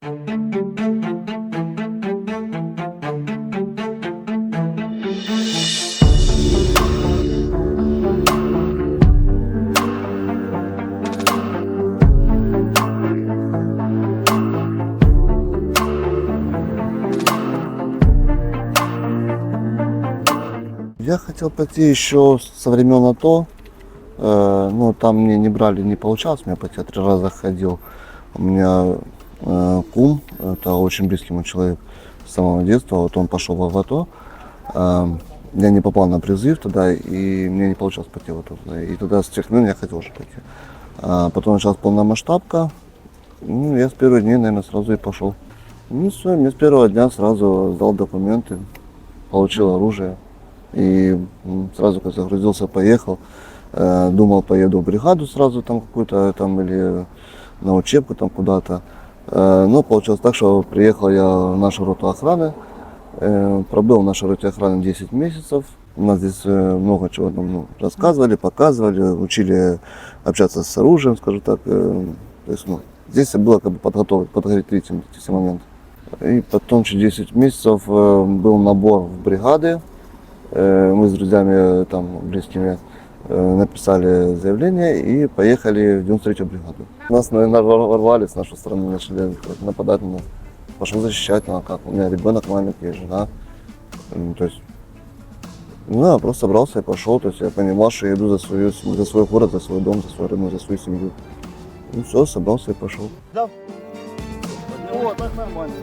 Я хотел пойти еще со времен АТО, э, но там мне не брали, не получалось, я три раза ходил. У меня кум, это очень близкий мой человек с самого детства, вот он пошел в АТО. Э, я не попал на призыв тогда, и мне не получалось пойти в АТО. И тогда с тех времен я хотел уже пойти. А потом началась полномасштабка, ну, я с первых дней, наверное, сразу и пошел. Ну, все, мне с первого дня сразу сдал документы, получил оружие. И сразу как загрузился, поехал. Э, Думал, поеду в бригаду сразу там какую-то там или на учебку там куда-то. Но получилось так, что приехал я в нашу роту охраны. Пробыл в нашей роте охраны 10 месяцев. У нас здесь э, много чего нам ну, рассказывали, показывали, учили общаться с оружием, скажу так. Э, То есть, ну, здесь было как бы подготовить, подготовить все моменты. И потом через 10 месяцев э, был набор в бригады. Мы с друзьями там близкими написали заявление и поехали в 93-ю бригаду. Нас, наверное, ворвали с нашей стороны, начали нападать на нас. Пошел защищать, ну а как? У меня ребенок маленький, жена. М, То есть, ну, я просто собрался и пошел. То есть я понимал, что я иду за, свою, за свой город, за свой дом, за свою родину, за свою семью. Ну все, собрался и пошел. О, так нормально.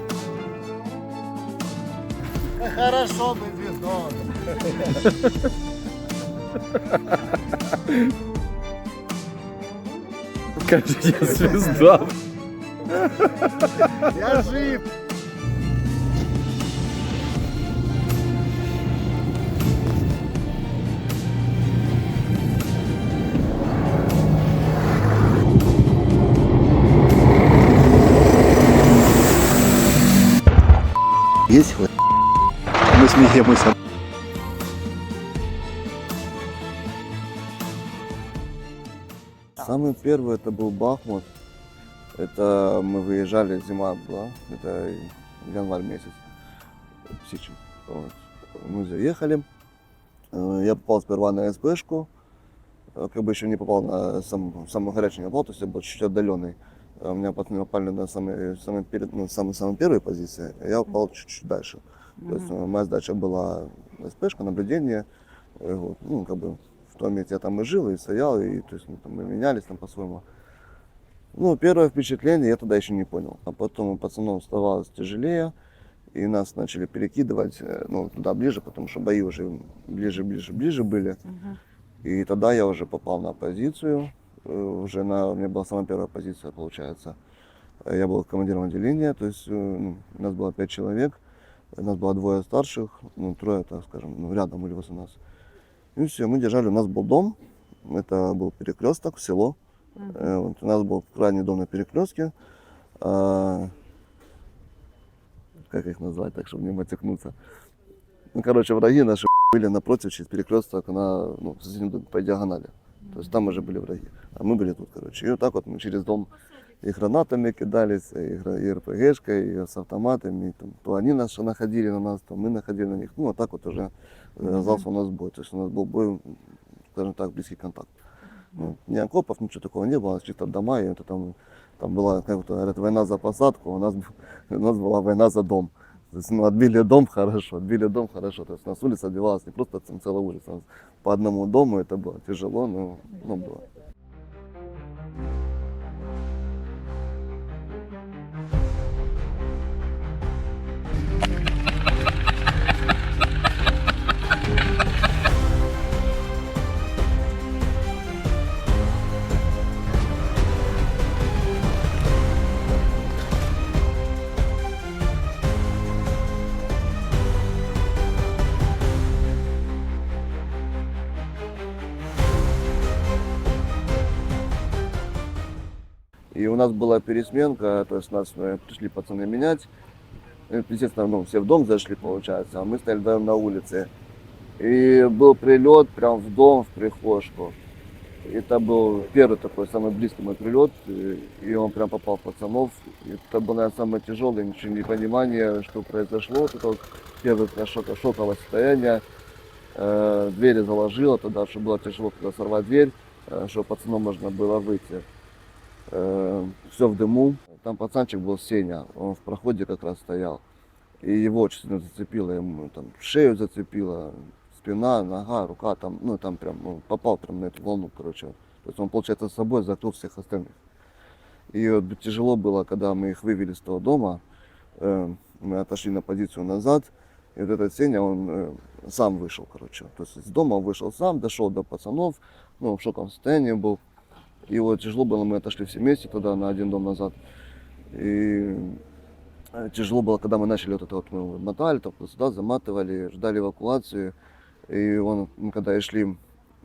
Хорошо бы звездно. Каже, я звезда. Я жив. Весело. Ми сміємося. Самый первый это был Бахмут. Это мы выезжали, зима была, это январь месяц, Сичин. Вот. Мы заехали, Э, я попал сперва на СБшку, Э, как бы еще не попал на сам, горячий не попал, то есть я был чуть отдаленный. Э, У меня пацаны попали на самые, самые, перед, ну, самые, самые первые позиции, а я упал чуть-чуть дальше. То есть моя задача была СПшка, наблюдение, вот, ну, как бы в месте я там и жил, и стоял, и то есть, ну, там, мы менялись там по-своему. Ну, первое впечатление я тогда еще не понял. А потом у пацанов оставалось тяжелее, и нас начали перекидывать э, ну, туда ближе, потому что бои уже ближе, ближе, ближе были. И тогда я уже попал на позицию, э, уже на, у меня была самая первая позиция, получается. Э, Я был командиром отделения, то есть ну, у нас было пять человек, у нас было двое старших, ну, трое, так скажем, ну, рядом были возле нас. И все, мы держали, у нас был дом, это был перекресток, село. Э, Вот у нас был крайний дом на перекрестке. А, как их назвать, так, чтобы не матекнуться. Ну, короче, враги наши были напротив, через перекресток, на, ну, по диагонали. То есть там уже были враги. А мы были тут, короче. И вот так вот мы через дом и гранатами кидались, и, РПГшкой, и с автоматами. И там, то они нас находили на нас, то мы находили на них. Ну, вот так вот уже завязался у нас бой. То есть у нас был бой, скажем так, близкий контакт. Ну, ни окопов, ничего такого не было, чисто дома, и это там, там была, как говорят, война за посадку, у нас, у нас была война за дом. То есть, ну, отбили дом хорошо, отбили дом хорошо. То есть у нас улица отбивалась не просто там целая улица, а по одному дому это было тяжело, но, но было. И у нас была пересменка, то есть нас э, пришли пацаны менять. Э, Естественно, ну, все в дом зашли, получается, а мы стояли вдвоем на улице. И был прилет прям в дом, в прихожку. Это был первый такой самый близкий мой прилет, и, он прям попал в пацанов. Это было, наверное, самое тяжелое, ничего не понимание, что произошло. Вот это вот первое шока, шоковое состояние. Э, двери заложило тогда, что было тяжело тогда сорвать дверь, э, что пацаном можно было выйти. все в дыму. Там пацанчик был Сеня, он в проходе как раз стоял. И его очень сильно зацепило, ему там шею зацепило, спина, нога, рука, там, ну там прям ну, попал прям на эту волну, короче. То есть он, получается, с собой закрыл всех остальных. И вот тяжело было, когда мы их вывели с того дома, э, мы отошли на позицию назад, и вот этот Сеня, он э, сам вышел, короче. То есть из дома он вышел сам, дошел до пацанов, ну, в шоковом состоянии был. И вот тяжело было, мы отошли все вместе тогда на один дом назад. И э, тяжело было, когда мы начали вот это вот, мы мотали, там, сюда заматывали, ждали эвакуацию. И он, мы когда и шли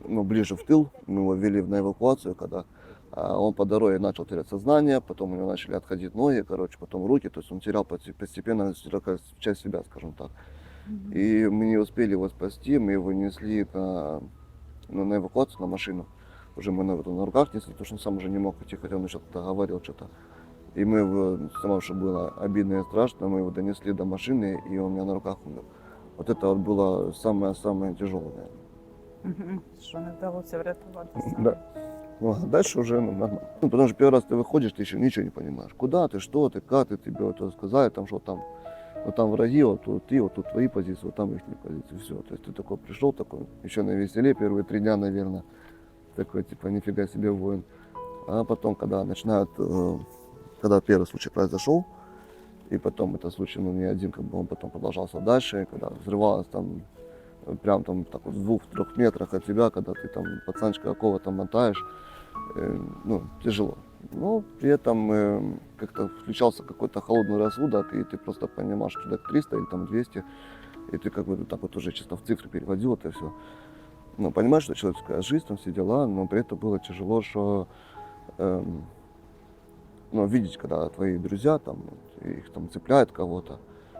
ну, ближе в тыл, мы его ввели на эвакуацию, когда а он по дороге начал терять сознание, потом у него начали отходить ноги, короче, потом руки, то есть он терял постепенно часть себя, скажем так. И мы не успели его спасти, мы его несли на, ну, на эвакуацию, на машину. Уже мы на, руках несли, потому что он сам уже не мог идти, хотя он еще тогда говорил что-то. И мы его, само что было обидно и страшно, мы его донесли до машины, и он у меня на руках умер. Вот это вот было самое-самое тяжелое, наверное. Що не вдалося врятувати. Да. Ну, а дальше уже ну, нормально. Ну, потому что первый раз ты выходишь, ты еще ничего не понимаешь. Куда ты, что ты, как ты, тебе вот сказали, там что там. Вот там враги, вот тут ты, вот тут твои позиции, вот там их позиции, все. То есть ты такой пришел, такой, еще на веселе первые три дня, наверное, такой, типа, нифига себе воин. А потом, когда начинают, э, когда первый случай произошел, и потом этот случай, ну, не один, как бы он потом продолжался дальше, когда взрывалось там, э, прям там так вот в двух-трех метрах от тебя, когда ты там пацанчика какого-то мотаешь, э, ну, тяжело. Но при этом э, как-то включался какой-то холодный рассудок, и ты просто понимаешь, что человек 300 или там 200, и ты как бы так вот уже чисто в цифры переводил это все. Ну, понимаешь, что человеческая жизнь, там все дела, но при этом было тяжело, что эм, ну, видеть, когда твои друзья, там, их там цепляют кого-то.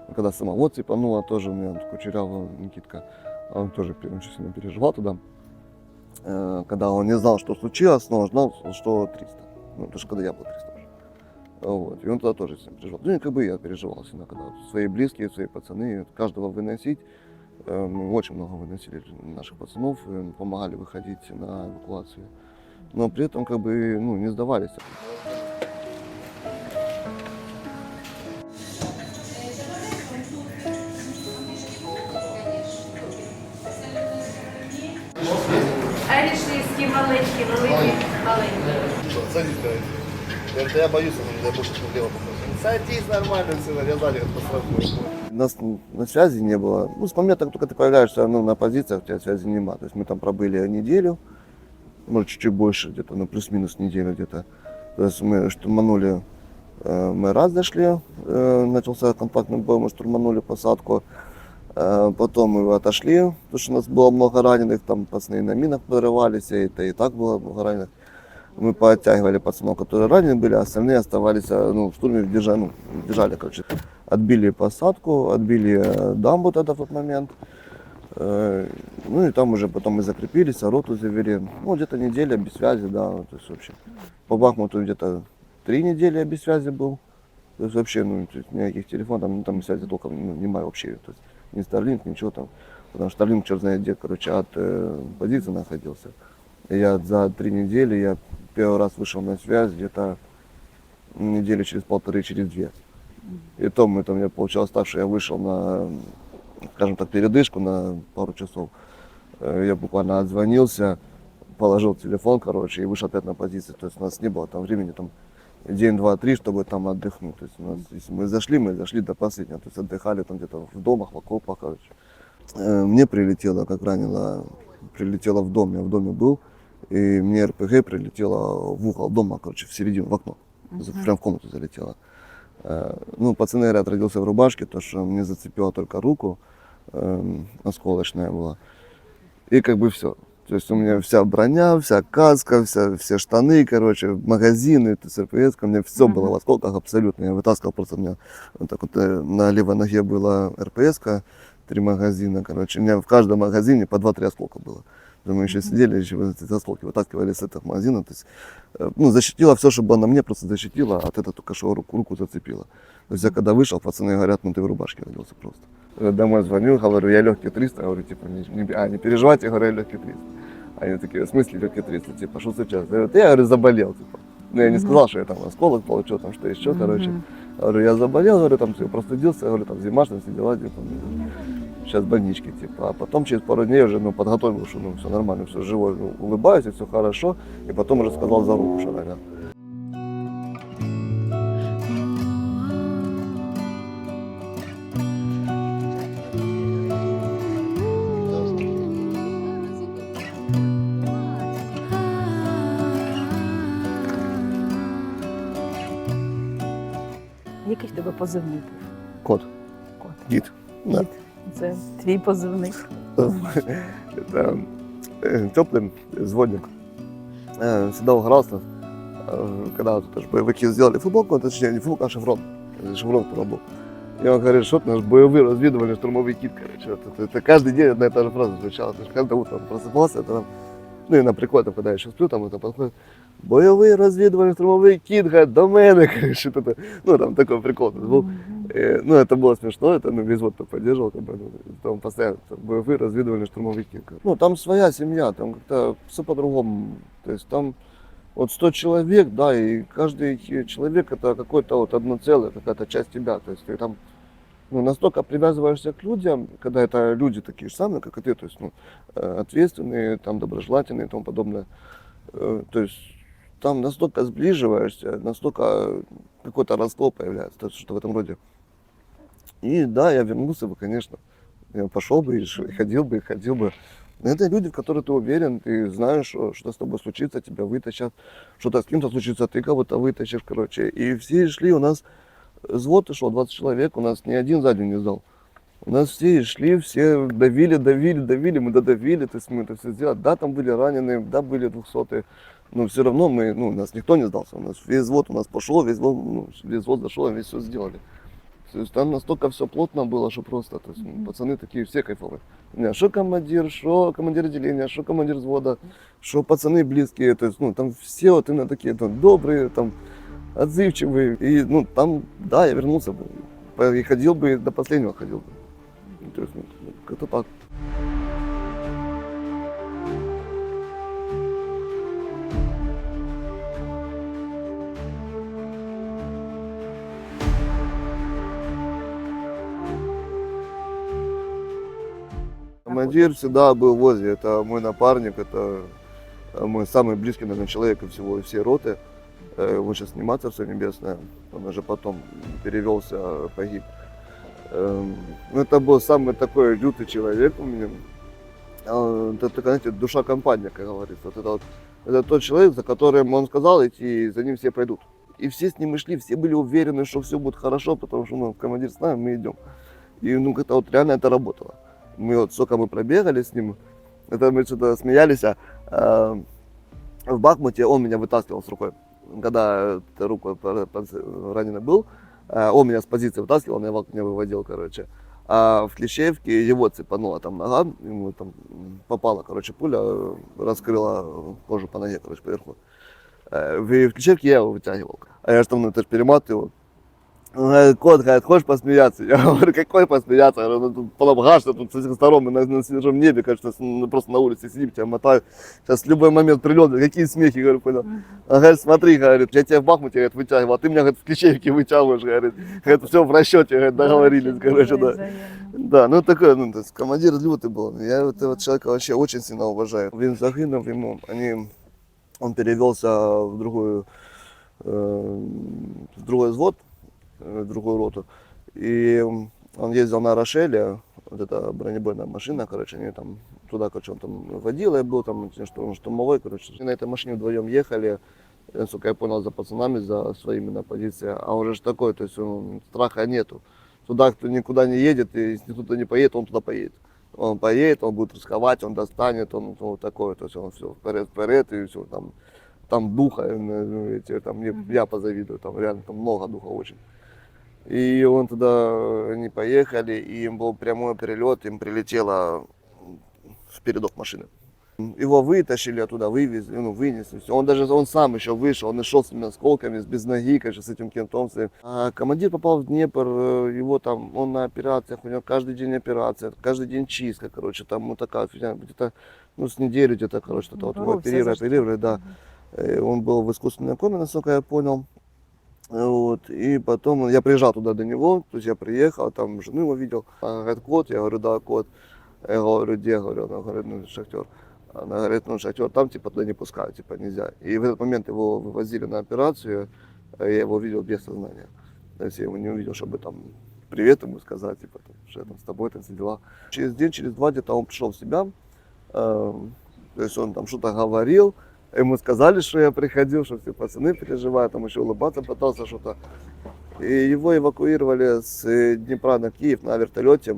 И Когда самого цепануло, тоже у меня такой кучерявый Никитка, а он тоже очень сильно переживал тогда. Э, Когда он не знал, что случилось, но он знал, что 300. Ну, потому что когда я был 300 уже. Вот. И он тогда тоже сильно переживал. Ну, и как бы я переживал сильно, когда свои близкие, свои пацаны, каждого выносить. Э, Мы очень много выносили наших пацанов, э, помогали выходить на эвакуацию. Но при этом как бы ну, не сдавались. Ерішлівські маленькі, великі, маленькі. Что, садись, говорит. Говорит, я боюсь, он не дай бог, что влево покажет. Садись, нормально, все нарезали, как посмотрим. Нас на связи не было. Ну, с момента, как только ты появляешься ну, на позициях, у тебя связи нема. То есть мы там пробыли неделю, может, чуть-чуть больше, где-то, ну, плюс-минус неделю где-то. То есть мы штурманули, э, мы раз дошли, э, начался контактный бой, мы штурманули посадку. Э, потом мы отошли, потому что у нас было много раненых, там пацаны на минах подрывались, и это и так было много раненых. Мы подтягивали пацанов, которые ранены были, а остальные оставались ну, в штурме, держали, ну, держали, короче. Отбили посадку, отбили э, дамбу тогда в тот момент. Э, Ну и там уже потом мы закрепились, а роту завели. Ну, где-то неделя без связи, да, то есть вообще. По Бахмуту где-то три недели я без связи был. То есть вообще, ну, никаких телефонов, там, там связи толком ну, немає вообще. То есть ни Starlink, ничего там. Потому что Starlink, черт знает где, короче, от э, позиции находился. Я за три недели, я первый раз вышел на связь где-то недели через полторы, через две. И то мы там, я получалось так, что я вышел на, скажем так, передышку на пару часов. Э, Я буквально отзвонился, положил телефон, короче, и вышел опять на позицию. То есть у нас не было там времени, там день, два, три, чтобы там отдохнуть. То есть у нас, если мы зашли, мы зашли до последнего. То есть отдыхали там где-то в домах, в окопах, короче. Э, Мне прилетело, как ранило, прилетело в дом, я в доме был, и мне РПГ прилетело в угол дома, короче, в середину, в окно. За- Прям в комнату залетело. Ну, пацаны говорят, родился в рубашке, то, что мне зацепило только руку, эм, осколочная была. И как бы все. То есть у меня вся броня, вся каска, вся, все штаны, короче, магазины, РПС, у меня все было в осколках абсолютно. Я вытаскивал просто, у меня вот так вот э, на левой ноге была РПС, три магазина, короче. У меня в каждом магазине по 2-3 осколка было. Мы еще сидели, еще вот эти осколки вытаскивали с этого магазина. То есть, э, ну, защитила все, чтобы она мне просто защитила, а от этого только что руку, руку зацепила. То есть я когда вышел, пацаны говорят, ну ты в рубашке родился просто. Я домой звоню, говорю, я легкий 300, говорю, типа, не, не- а, не переживайте, говорю, я легкий 300. Они такие, в смысле легкий 300, типа, что сейчас? Я говорю, «Да я, говорю, заболел, типа. Ну, я не сказал, что я там осколок получил, там что еще, короче. Говорю, я заболел, говорю, там всё, простудился, говорю, там зима, что все дела, типа, сейчас больнички, типа. А потом через пару дней уже, ну, подготовил, что, ну, все нормально, все живой, ну, улыбаюсь, и все хорошо. И потом уже сказал за руку, что ранен. Який в тебе позивний був? Кот, Кот. гид. Да. Дід. Це твій позивний. Это э, теплым звонник. Э, Всегда угорался, э, когда вот это ж боевики сделали футболку, точнее не футболку, а шеврон. Э, Шеврон второй был. И он говорит, что ты наш боевой разведывательный штурмовой кит, короче. Вот это, это каждый день одна и та же фраза звучала. То есть каждое утро он просыпался, это там, ну и на приколе, там, когда я еще сплю, там это подходит. Боевые разведывательные штурмовые кит, говорит, до мене, короче, вот это, ну там такой прикол был. Э, Ну, это было смешно, это, ну, весь вот поддерживал, как бы, ну, там постоянно там, боевые разведывали штурмовики. Ну, там своя семья, там как-то все по-другому. То есть там вот 100 человек, да, и каждый человек это какой-то вот одно целое, какая-то часть тебя. То есть ты там ну, настолько привязываешься к людям, когда это люди такие же самые, как и ты, то есть ну, э, ответственные, там, доброжелательные и тому подобное. Э, То есть там настолько сближиваешься, настолько какое-то родство появляется, то есть что в этом роде. И да, я вернулся бы, конечно. Я пошел бы и ходил бы, и ходил бы. Но это люди, в которых ты уверен, ты знаешь, что, что с тобой случится, тебя вытащат, что-то с кем-то случится, ты кого-то вытащишь, короче. И все шли, у нас взвод шел, 20 человек, у нас ни один сзади не сдал. У нас все шли, все давили, давили, давили, мы додавили, то есть мы это все сделали. Да, там были раненые, да, были двухсотые, но все равно мы, ну, у нас никто не сдался. У нас весь взвод у нас пошел, весь взвод, ну, весь взвод зашел, весь все сделали. То есть там настолько все плотно было, что просто, то есть, ну, пацаны такие все кайфовые. У меня что командир, что командир отделения, что командир взвода, что пацаны близкие, то есть, ну, там все вот именно такие, там, добрые, там, отзывчивые. И, ну, там, да, я вернулся бы. И ходил бы, до последнего ходил бы. То есть, ну, как-то так. Командир всегда был возле. Это мой напарник, это э, мой самый близкий, наверное, человек всего, всей роты. Э, Он сейчас сниматься все небесное. Он уже потом перевелся, погиб. Эм, Ну, это был самый такой лютый человек у меня. А, Это такая, знаете, душа компания, как говорится. Вот это, вот, это тот человек, за которым он сказал идти, и за ним все пойдут. И все с ним и шли, все были уверены, что все будет хорошо, потому что ну, командир с нами, мы идем. И ну, как-то вот реально это работало. Мы вот сколько мы пробегали с ним, это мы что-то смеялись, а, а, в Бахмуте он меня вытаскивал с рукой. Когда руку раненый был, а, он меня с позиции вытаскивал, он меня, меня выводил, короче. А в Клещеевке его цепанула там нога, ему там попала, короче, пуля, э, раскрыла кожу по ноге, короче, поверху. Э, В, в Клещеевке я его вытягивал. А я же там, ну, это ж перематывал. Кот, говорит, хочешь посмеяться? Я говорю, какой посмеяться? Я говорю, ну, тут потом гашно, тут с этих сторон мы на, на свежем небе, кажется, просто на улице сидим, тебя мотают. Сейчас в любой момент прилет, какие смехи, говорю, понял. Он говорит, смотри, говорит, я тебя в Бахмуте говорит, вытягивал, а ты меня говорит, в Клещеевке вытягиваешь, говорит. Говорит, все в расчете, говорит, договорились, короче, да. Да, ну такой, ну, то есть командир лютый был. Я этого человека вообще очень сильно уважаю. Вин Захинов ему, они, он перевелся в другую, э, в другой взвод, другую роту. И он ездил на Рошеле, вот эта бронебойная машина, короче, они там туда, короче, он там водил, я был там что он штурмовой, короче. И на этой машине вдвоем ехали, я, сука, я понял, за пацанами, за своими на позиции. А он же такой, то есть он, страха нету. Туда, кто никуда не едет, и если туда не поедет, он туда поедет. Он поедет, он будет рисковать, он достанет, он ну, вот такой, то есть он все вперед, вперед, и все, там, там духа, э, ну, эти, там, я позавидую, там реально там много духа очень. И он туда, они поехали, и им был прямой перелет, им прилетело в передок машины. Его вытащили оттуда, вывезли, ну, вынесли. Всё. Он даже, он сам еще вышел, он и шел с этими осколками, с- без ноги, конечно, с этим кентом своим. А командир попал в Днепр, э, его там, он на операциях, у него каждый день операция, каждый день чистка, короче, там вот такая фигня, где-то, ну, с неделю где-то, короче, что-то вот его оперировали, оперировали, да. Э, Он был в искусственной коме, насколько я понял. Вот, и потом я приезжал туда до него, то есть я приехал, там жену его видел, она говорит, кот, я говорю, да, кот. Я говорю, где, говорю, она говорит, ну, шахтер. Она говорит, ну, шахтер, там, типа, туда не пускают, типа, нельзя. И в этот момент его вывозили на операцию, а я его видел без сознания. То есть я его не увидел, чтобы там привет ему сказать, типа, что я там с тобой, там, все дела. Через день, через два где-то он пришел в себя, эм, то есть он там что-то говорил, ему сказали, что я приходил, что все пацаны переживают, там еще улыбаться пытался что-то. И его эвакуировали с э, Днепра на Киев на вертолете.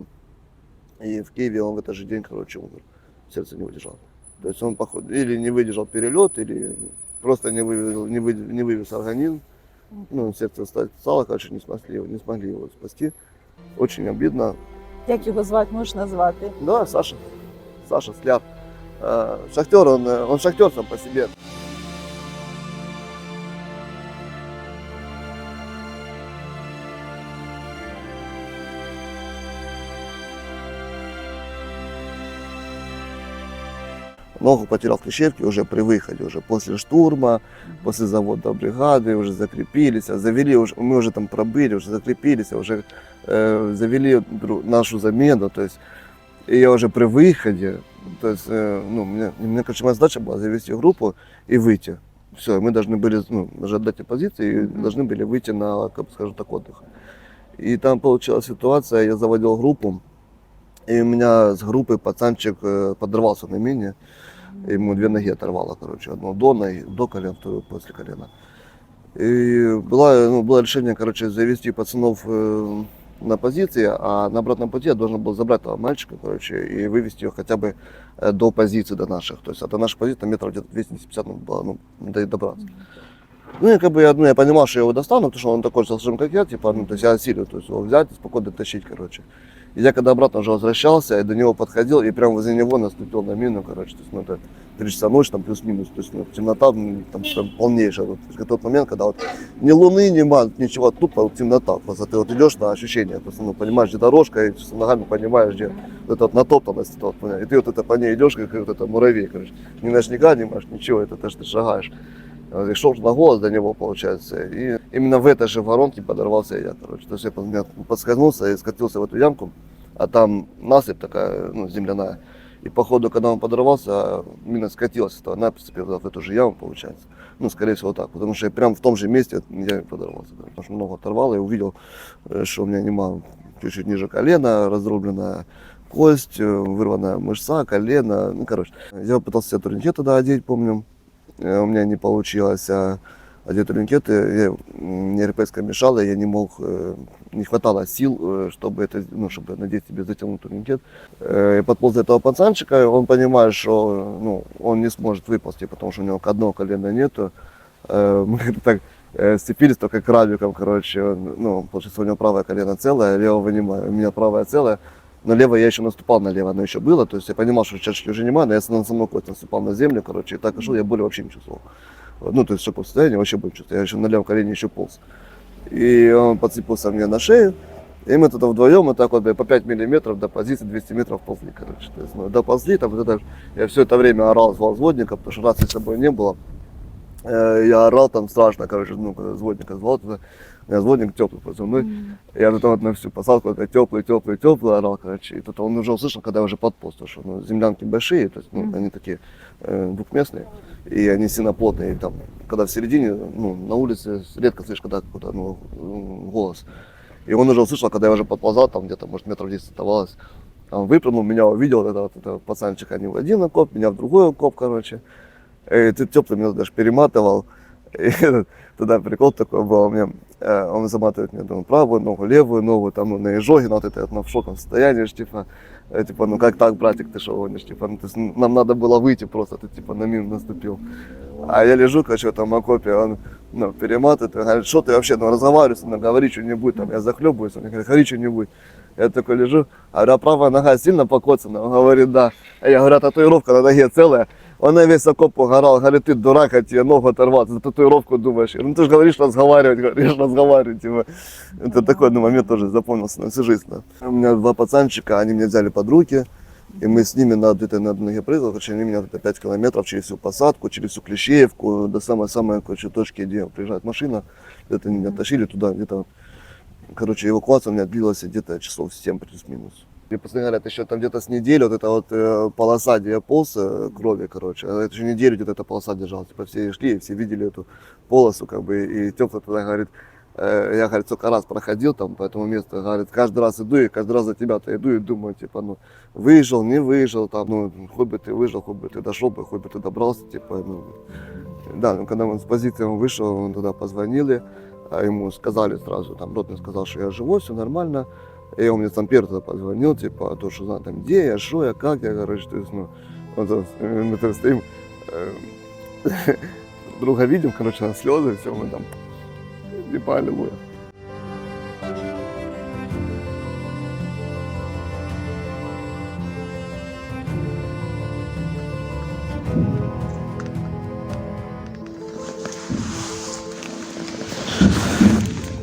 И в Киеве он в этот же день, короче, умер. Сердце не выдержал. То есть он, походу, или не выдержал перелет, или просто не вывез, не вы- не вывез организм. Ну, сердце ста- стало, короче, не смогли, его- не смогли его спасти. Очень обидно. Як його звати, можеш назвати? Да, Саша. Саша Скляр. Э, Шахтер, он, э, он шахтер сам по себе. Ногу потерял в Клещевке уже при выходе, уже после штурма, после завода бригады, уже закрепились, а завели, уже, мы уже там пробыли, уже закрепились, а уже э, завели нашу замену, то есть и я уже при выходе, то есть, э, ну, мне, мне, короче, моя задача была завести группу и выйти. Все, мы должны были, ну, уже отдать позиции и должны были выйти на, как бы скажем так, отдых. И там получилась ситуация, я заводил группу, и у меня с группы пацанчик э, подорвался на мине, ему две ноги оторвало, короче, одну до ноги, до колена, вторую после колена. И было, ну, было решение, короче, завести пацанов э, на позиции, а на обратном пути я должен был забрать этого мальчика, короче, и вывести его хотя бы э, до позиции, до наших. То есть, а до нашей позиции там метров где-то 250 надо было, ну, до- добраться. Ну, и как бы я, ну, я понимал, что я его достану, потому что он такой же салшим, как я, типа, ну, то есть я осилю, то есть его взять и спокойно тащить, короче. И я когда обратно уже возвращался, я до него подходил, и прямо возле него наступил на мину, короче, то есть, ну, это 3 часа ночи, там, плюс-минус, то есть, ну, темнота, ну, там, прям полнейшая, вот, в тот момент, когда вот ни луны, ни ман, ничего, тупо вот темнота, просто ты вот идешь на ощущение, просто, ну, понимаешь, где дорожка, и с ногами понимаешь, где вот эта вот натоптанность, вот, и ты вот это по ней идешь, как вот это муравей, короче, ни ночника, ни маш, ничего, это то, что ты шагаешь. И шел на голос до него, получается. И именно в этой же воронке подорвался я, короче. То есть я под- я подскользнулся и скатился в эту ямку, а там насыпь такая, ну, земляная. И походу, когда он подорвался, мина скатилась с этого насыпи в эту же яму, получается. Ну, скорее всего так, потому что я прям в том же месте я подорвался. Потому что много оторвало, и увидел, э, что у меня нема чуть-чуть ниже колена, разрубленная кость, э, вырванная мышца, колено, ну, короче. Я пытался себе турникет тогда одеть, помню, Э, у меня не получилось а, одеть турникеты, я, м, мне РПС мешала, я не мог, э, не хватало сил, э, чтобы это, ну, чтобы надеть себе затянуть турникет. Э, Я подполз до этого пацанчика, он понимает, что ну, он не сможет выползти, потому что у него одного колена нету. Э, Мы так э, сцепились только крабиком, короче, ну, получается, у него правое колено целое, левое вынимаю, у меня правое целое. Но левое я еще наступал на левое, оно еще было. То есть я понимал, что чашечки уже нема, но я на самой кость наступал на землю, короче, и так и шел, я боли вообще не чувствовал. Ну, то есть, что по состоянию вообще боли чувствовал. Я еще на левом колене еще полз. И он подцепился мне на шею. И мы тогда вдвоем, вот так вот по 5 миллиметров до позиции 200 метров ползли, короче. То есть, ну, доползли, там вот это, я все это время орал, звал взводника, потому что рации с собой не было. Э, Я орал там страшно, короче, ну, когда взводника звал, туда, у меня взводник теплый позывной. Я вот, вот на всю посадку это теплый, теплый, теплый орал, короче. И тут он уже услышал, когда я уже подполз, потому что ну, землянки большие, то есть, ну, они такие э, двухместные, и они сильно плотные. И там, когда в середине, ну, на улице редко слышишь, когда какой-то ну, голос. И он уже услышал, когда я уже подползал, там где-то, может, метров 10 оставалось. Он выпрыгнул, меня увидел, вот это вот это пацанчик, они в один окоп, меня в другой окоп, короче. Ты теплый меня даже перематывал. И тогда прикол такой был меня. э, Он заматывает мне там, правую ногу, левую ногу, там ну, на изжоге, ну, вот это, ну, в шоковом состоянии, типа, э, типа, ну как так, братик, ты что гонишь, типа, ну, то есть, нам надо было выйти просто, ты типа на мину наступил. А я лежу, короче, этом окопе, он, ну, перематывает, он говорит, что ты вообще, ну, разговаривай мной, говори что-нибудь, там, я захлебываюсь, он говорит, говори что-нибудь. Я такой лежу, а говорю, правая нога сильно покоцана? Он говорит, да. А я говорю, а татуировка на ноге целая? Он на весь окоп угорал, говорит, ты дурак, от тебе ногу оторвал, за татуировку думаешь. Ну ты же говоришь разговаривать, говоришь разговаривать. Типа. Это такой ну, момент тоже запомнился на всю жизнь. да. У меня два пацанчика, они меня взяли под руки, и мы с ними на, где-то на прыгали, короче, они меня где-то 5 километров через всю посадку, через всю Клещеевку, до самой-самой, короче, точки, где приезжает машина. Где-то они меня тащили туда, где-то, короче, эвакуация у меня длилась где-то часов 7 плюс-минус. Мне постоянно говорят, еще там где-то с недели вот эта вот э, полоса, где я полз э, крови, короче, а это еще неделю где-то эта полоса держалась. Типа все шли, и все видели эту полосу, как бы, и Тёпа тогда говорит, э, я, говорит, сколько раз проходил там по этому месту, говорит, каждый раз иду, и каждый раз за тебя-то иду и думаю, типа, ну, выжил, не выжил, там, ну, хоть бы ты выжил, хоть бы ты дошел бы, хоть бы ты добрался, типа, ну, да, ну, когда он с позиции он вышел, он тогда позвонили, а ему сказали сразу, там, ротный сказал, что я живой, все нормально, и он мне сам первый позвонил, типа, то, что знаю, там, где я, что я, как я, короче, то есть, ну, вот, э, мы там стоим, э, друга видим, короче, на слезы, все, мы там, типа, аллилуйя.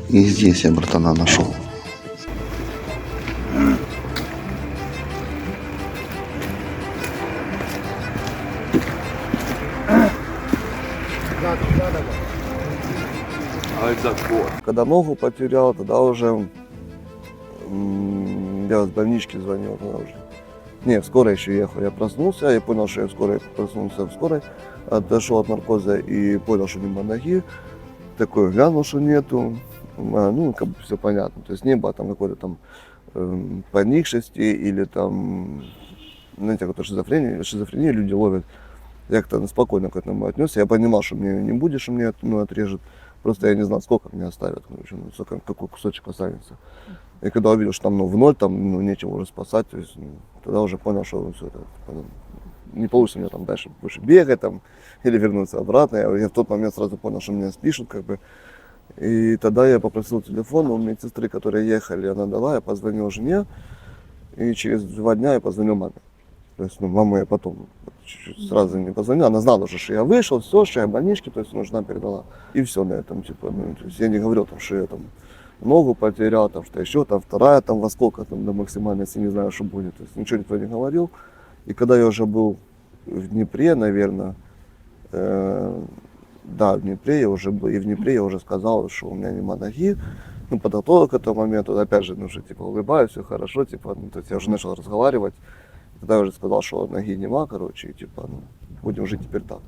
И здесь я братана нашел. Когда ногу потерял, тогда уже я с больнички звонил тогда уже. Не, в скорой еще ехал. Я проснулся, я понял, что я в скорой проснулся в скорой, отошел от наркоза и понял, что нема ноги. Такой глянул, что нету. А, ну, как бы все понятно. То есть не было там какой-то там эм, поникшести или там, знаете, как шизофрения, шизофрения люди ловят. Я как-то спокойно к этому отнесся. Я понимал, что мне не будет, что мне ну, отрежет. Просто я не знал, сколько мне оставят, короче, ну, сколько, какой кусочек останется. И когда увидел, что там ну, в ноль, там ну, нечего уже спасать, то есть, ну, тогда уже понял, что все это не получится мне там дальше больше бегать там, или вернуться обратно. Я, я в тот момент сразу понял, что меня спишут, как бы. И тогда я попросил телефон у медсестры, которые ехали, она дала, я позвонил жене, и через два дня я позвонил маме. То есть, ну, маму я потом чуть-чуть сразу не позвонил. Она знала уже, что я вышел, все, что я в больничке, то есть, ну, жена передала. И все на этом, типа, ну, то есть я не говорил, там, что я там ногу потерял, там, что еще, там, вторая, там, во сколько, там, до максимальности, не знаю, что будет. То есть ничего никто не говорил. И когда я уже был в Днепре, наверное, э, да, в Днепре я уже был, и в Днепре я уже сказал, что у меня нема ноги. Ну, подготовил к этому моменту, опять же, ну, что, типа, улыбаюсь, все хорошо, типа, ну, то есть я уже начал разговаривать. Тогда я уже сказал, что ноги нема, короче, и, типа, ну, будем жить теперь так.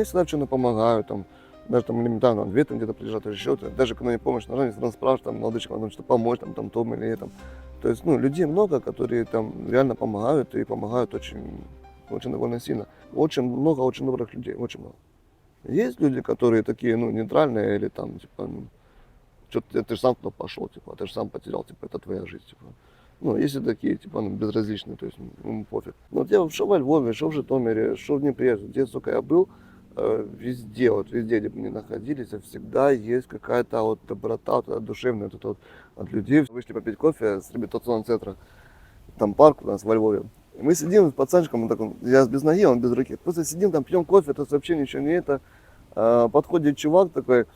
Мне всегда в чем-то помогают, там, даже там элементарно, две там где-то приезжают, или что-то. даже когда не помощь нужна, всегда спрашивают, там, молодочек, там, что помочь, там, там, том или этом. То есть, ну, людей много, которые там реально помогают и помогают очень, очень довольно сильно. Очень много очень добрых людей, очень много. Есть люди, которые такие, ну, нейтральные или там, типа, ну, что ты, же сам туда пошел, типа, ты же сам потерял, типа, это твоя жизнь, типа. Ну, есть и такие, типа, ну, безразличные, то есть, ну, пофиг. Ну, вот я что во Львове, что в Житомире, что в Днепре, где только я был, везде, вот везде, где бы мы ни находились, всегда есть какая-то вот доброта, вот эта душевная вот, это вот от людей. Вышли попить кофе с реабилитационного центра, там парк у нас во Львове. И мы сидим с пацанчиком, он так, он, я без ноги, он без руки. Просто сидим там, пьем кофе, то есть вообще ничего не это. Э, подходит чувак такой,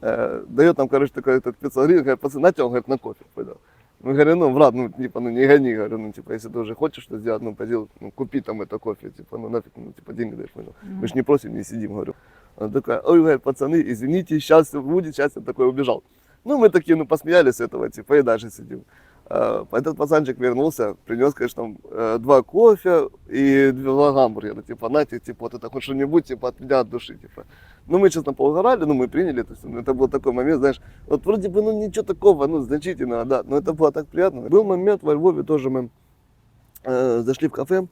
э, дает нам, короче, такой этот 500 гривен, говорит, пацаны, нате, он говорит, на кофе пойдет. Мы говорим, ну, брат, ну, типа, ну, не гони, говорю, ну, типа, если ты уже хочешь что сделать, ну, пойди, ну, купи там это кофе, типа, ну, нафиг, ну, типа, деньги даешь, понял? Мы же не просим, не сидим, говорю. Он такой, ой, говорит, пацаны, извините, сейчас будет, сейчас я такой убежал. Ну, мы такие, ну, посмеялись с этого, типа, и дальше сидим. А, Этот пацанчик вернулся, принес, конечно, э, два кофе и два гамбургера, типа, нате, типа, вот это хоть что-нибудь, типа, от меня от души, типа. Ну, мы, честно, поугорали, ну, мы приняли, то есть, ну, это был такой момент, знаешь, вот вроде бы, ну, ничего такого, ну, значительного, да, но это было так приятно. Был момент во Львове тоже мы э, зашли в кафе,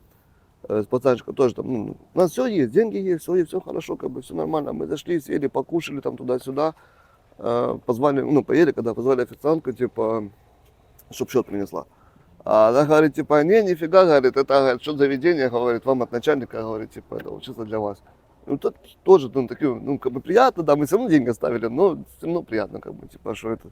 э, с пацанчиком тоже там, ну, у нас все есть, деньги есть, все есть, все хорошо, как бы все нормально. Мы зашли, сели, покушали там туда-сюда, э, позвали, ну, поели, когда позвали официантку, типа, чтоб счет принесла. А она говорит, типа, не, нифига, говорит, это, говорит, что заведение, говорит, вам от начальника, говорит, типа, это чисто для вас. Ну, тут тоже, ну, такие, ну, как бы приятно, да, мы все равно деньги оставили, но все равно приятно, как бы, типа, что это,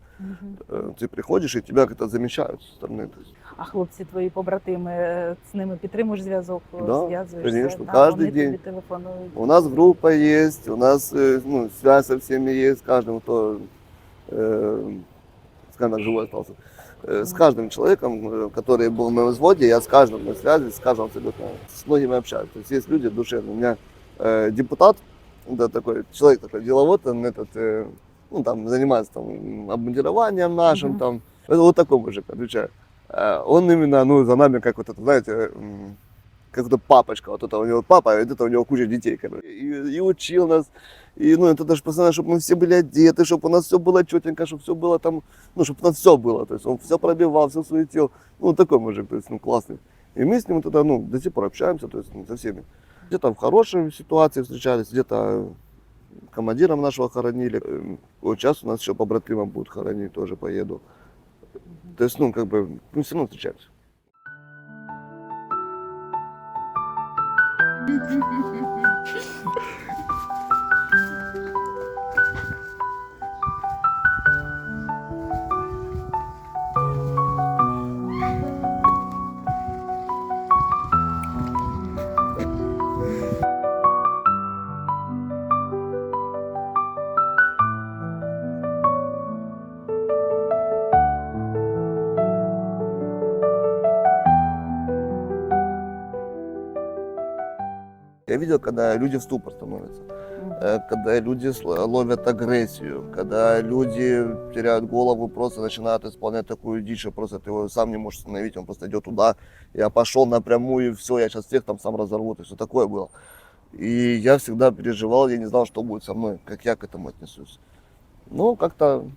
э, ты приходишь, и тебя как-то замечают со стороны, то есть. А хлопці твої побратими е, з ними підтримуєш зв'язок, е, Да, зв'язуєшся? конечно, Да, кожен вони день. тобі телефонують. У нас группа есть, у нас э, ну, связь со всеми есть, с каждым, кто, э, скажем так, живой остался. Э, С каждым человеком, э, который был в моем взводе, я с каждым на связи, с каждым абсолютно, с многими общаюсь. То есть есть люди душевные. У меня э, депутат, да, такой человек такой деловод, он этот, э, ну, там, занимается там, обмундированием нашим, Мгм. там, это вот такой мужик, отвечаю. Э, Он именно, ну, за нами, как вот это, знаете, как то папочка, вот это у него папа, а это у него куча детей, короче. И, и учил нас, и, ну, это даже постоянно, чтобы мы все были одеты, чтобы у нас все было четенько, чтобы все было там, ну, чтобы у нас все было, то есть он все пробивал, все суетил, ну, такой мужик, то есть, ну, классный. И мы с ним тогда, ну, до сих пор общаемся, то есть, ну, со всеми. Где-то в хорошей ситуации встречались, где-то командиром нашего хоронили. Э, Вот сейчас у нас еще побратима будут хоронить, тоже поеду. То есть, ну, как бы, мы все равно встречаемся. Hı hı hı hı hı. Я видел, когда люди в ступор становятся, э, когда люди сл- ловят агрессию, когда люди теряют голову, просто начинают исполнять такую дичь, что просто ты его сам не можешь остановить, он просто идет туда, я пошел напрямую, и все, я сейчас всех там сам разорву, есть вот такое было. И я всегда переживал, я не знал, что будет со мной, как я к этому отнесусь. Ну, как-то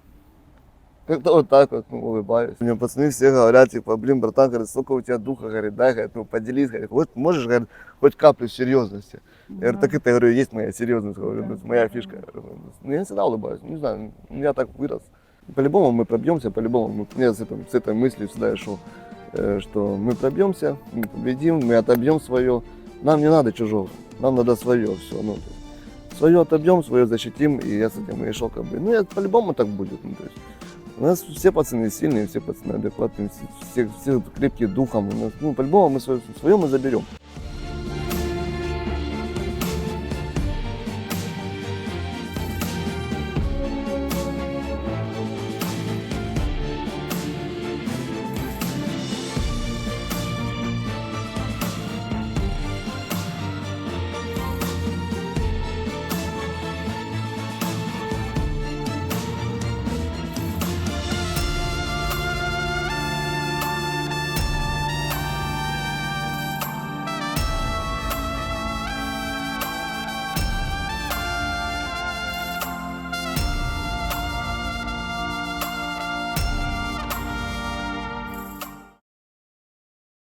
как-то вот так вот, ну, улыбаюсь. Мне пацаны все говорят, типа, блин, братан, говорит, сколько у тебя духа, говорит, дай, говорит, ну, поделись, говорит, вот можешь, говорит, хоть каплю серьезности. Я говорю, так это, я говорю, есть моя серьезность, говорю, ну, моя фишка. Ну, я всегда улыбаюсь, не знаю, я так вырос. По-любому мы пробьемся, по-любому. Я с, этим, с этой мыслью всегда я шел, э, что мы пробьемся, мы победим, мы отобьем свое. Нам не надо чужого, нам надо свое все. Ну, свое отобьем, свое защитим, и я с этим и шел как бы. Ну, я, по-любому так будет. Ну, то есть, у нас все пацаны сильные, все пацаны адекватные, все, все, крепкие духом. У нас, ну, по-любому мы свое, свое мы заберем.